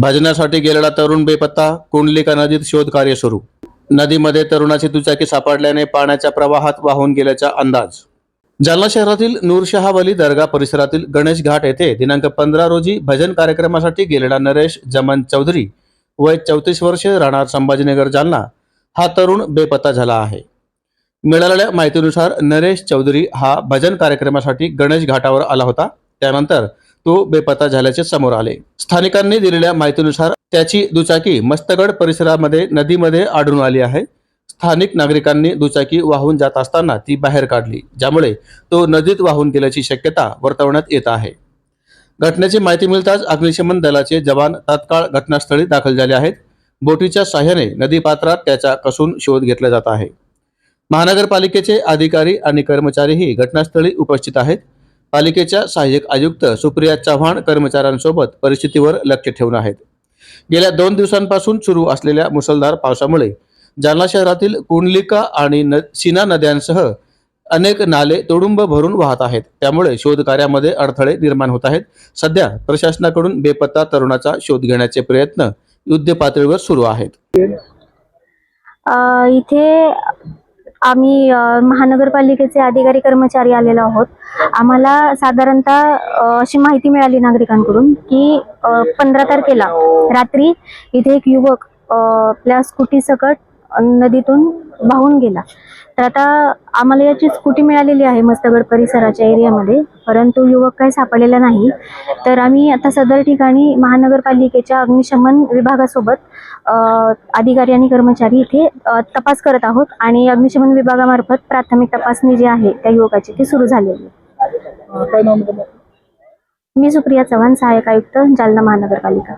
भजनासाठी गेलेला तरुण बेपत्ता कुंडलिका नदीत शोध कार्य सुरू. नदीमध्ये तरुणाची दुचाकी सापडल्याने पाण्याच्या प्रवाहात वाहून गेल्याचा अंदाज. जालना शहरातील नूरशहावली दर्गा परिसरातील गणेश घाट येथे दिनांक पंधरा रोजी भजन कार्यक्रमासाठी गेलेला नरेश जमन चौधरी वय चौतीस वर्ष राहणार संभाजीनगर जालना. हा तरुण बेपत्ता झाला आहे. मिळालेल्या माहितीनुसार नरेश चौधरी हा भजन कार्यक्रमासाठी गणेश घाटावर आला होता. त्यानंतर तो बेपत्ता झाल्याचे समोर आले. स्थानिकांनी दिलेल्या माहितीनुसार त्याची दुचाकी मस्तगड परिसरामध्ये नदीमध्ये आढळून आली आहे. स्थानिक नागरिकांनी दुचाकी वाहून जात असताना ती बाहेर काढली ज्यामुळे तो नदीत वाहून गेल्याची शक्यता वर्तवण्यात येत आहे. घटनेची माहिती मिळताच अग्निशमन दलाचे जवान तात्काळ घटनास्थळी दाखल झाले आहेत. बोटीच्या साह्याने नदीपात्रात त्याचा कसून शोध घेतला जात आहे. महानगरपालिकेचे अधिकारी आणि कर्मचारीही घटनास्थळी उपस्थित आहेत. पालिकेच्या सहाय्यक आयुक्त सुप्रिया चव्हाण कर्मचाऱ्यांसोबत परिस्थितीवर लक्ष ठेवून आहेत. गेल्या दोन दिवसांपासून सुरू असलेल्या मुसळधार पावसामुळे जालना शहरातील कुंडलिका आणि न सीना नद्यांसह अनेक नाले तुडुंब भरून वाहत आहेत. त्यामुळे शोध कार्यामध्ये अडथळे निर्माण होत आहेत. सध्या प्रशासनाकडून बेपत्ता तरुणाचा शोध घेण्याचे प्रयत्न युद्ध पातळीवर सुरू आहेत. इथे आम्ही महानगरपालिकेचे अधिकारी कर्मचारी आलेलो आहोत. आम्हाला साधारणतः अशी माहिती मिळाली नागरिकांकडून की पंधरा तारखेला रात्री इथे एक युवक आपल्या स्कूटी सकट नदीतून वाहून गेला. तर आता आम्हाला याची स्कूटी मिळालेली आहे मस्तगड परिसराच्या एरियामध्ये. परंतु युवक काही सापडलेला नाही. तर आम्ही आता सदर ठिकाणी महानगरपालिकेच्या अग्निशमन विभागासोबत अधिकारी आणि कर्मचारी इथे तपास करत आहोत. आणि अग्निशमन विभागामार्फत प्राथमिक तपासणी जी आहे त्या युवकाची ती सुरू झालेली आहे. मी सुप्रिया चव्हाण सहाय्यक आयुक्त जालना महानगरपालिका.